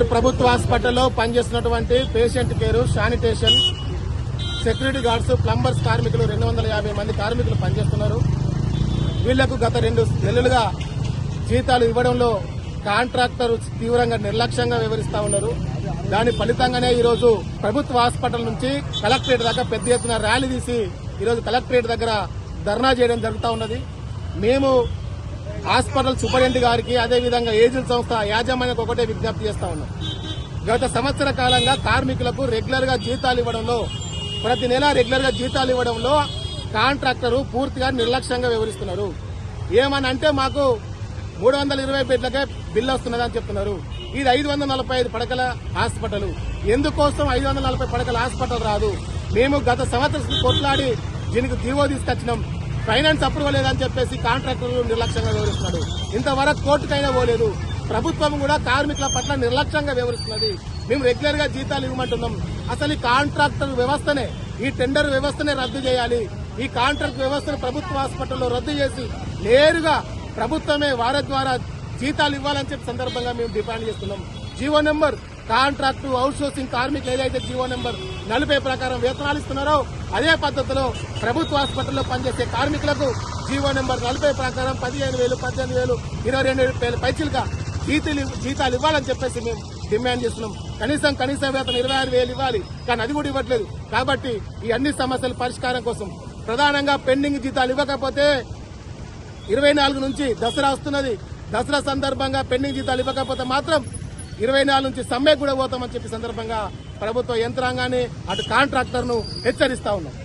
ప్రభుత్వ హాస్పిటల్లో పనిచేస్తున్నటువంటి patient care sanitation security guards plumbers కార్మికులు రెండు వందల యాభై మంది కార్మికులు పనిచేస్తున్నారు. వీళ్ళకు గత రెండు నెలలుగా జీతాలు ఇవ్వడంలో కాంట్రాక్టర్ తీవ్రంగా నిర్లక్ష్యంగా వివరిస్తా ఉన్నారు. దాని ఫలితంగానే ఈరోజు ప్రభుత్వ హాస్పిటల్ నుంచి కలెక్టరేట్ దాకా పెద్ద ఎత్తున ర్యాలీ తీసి ఈరోజు కలెక్టరేట్ దగ్గర ధర్నా చేయడం జరుగుతూ ఉన్నది. మేము హాస్పిటల్ సూపరింటెండెంట్ గారికి అదేవిధంగా ఏజిల్ సంస్థ యాజమాన్యకు ఒకటే విజ్ఞప్తి చేస్తా ఉన్నాం. గత సంవత్సర కాలంగా కార్మికులకు రెగ్యులర్గా జీతాలు ఇవ్వడంలో ప్రతి నెల రెగ్యులర్గా జీతాలు ఇవ్వడంలో కాంట్రాక్టర్ పూర్తిగా నిర్లక్ష్యంగా వివరిస్తున్నారు ఏమని అంటే మాకు మూడు వందల ఇరవై బెడ్లకే బిల్లు వస్తున్నదని చెప్తున్నారు. ఇది ఐదు వందల నలభై ఐదు పడకల హాస్పిటల్. ఎందుకోసం ఐదు వందల నలభై పడకల హాస్పిటల్ రాదు? మేము గత సంవత్సరం కొట్లాడి దీనికి జీవో తీసుకొచ్చినాం. ఫైనాన్స్ అప్రూవల్ లేదని చెప్పేసి కాంట్రాక్టర్ నిర్లక్ష్యంగా వివరిస్తున్నాడు ఇంతవరకు కోర్టుకైనా పోలేదు. ప్రభుత్వం కూడా కార్మికుల పట్ల నిర్లక్ష్యంగా వివరిస్తున్నది మేము రెగ్యులర్గా జీతాలు ఇవ్వమంటున్నాం. అసలు ఈ కాంట్రాక్టర్ వ్యవస్థనే ఈ టెండర్ వ్యవస్థనే రద్దు చేయాలి. ఈ కాంట్రాక్ట్ వ్యవస్థను ప్రభుత్వ హాస్పిటల్లో రద్దు చేసి నేరుగా ప్రభుత్వమే వారి ద్వారా జీతాలు ఇవ్వాలని చెప్పి సందర్భంగా మేము డిమాండ్ చేస్తున్నాం. జీవో నెంబర్ కాంట్రాక్టు అవుట్సోర్సింగ్ కార్మికులు ఏదైతే జీవో నెంబర్ నలభై ప్రకారం వేతనాలు ఇస్తున్నారో అదే పద్ధతిలో ప్రభుత్వ ఆసుపత్రిలో పనిచేసే కార్మికులకు జీవో నెంబర్ నలభై ప్రకారం పదిహేను వేలు పద్దెనిమిది వేలు ఇరవై రెండు వేలు పైచిలుగా జీతాలు జీతాలు ఇవ్వాలని చెప్పేసి మేము డిమాండ్ చేస్తున్నాం. కనీసం కనీస వేతనం ఇరవై ఆరు వేలు ఇవ్వాలి కానీ అది కూడా ఇవ్వట్లేదు. కాబట్టి ఈ అన్ని సమస్యల పరిష్కారం కోసం ప్రధానంగా పెండింగ్ జీతాలు ఇవ్వకపోతే ఇరవై నాలుగు నుంచి దసరా వస్తున్నది. దసరా సందర్భంగా పెండింగ్ జీతాలు ఇవ్వకపోతే మాత్రం ఇరవై నాలుగు నుంచి సమ్మె కూడా పోతామని చెప్పి సందర్భంగా ప్రభుత్వ యంత్రాంగాన్ని అటు కాంట్రాక్టర్ను హెచ్చరిస్తా ఉన్నాం.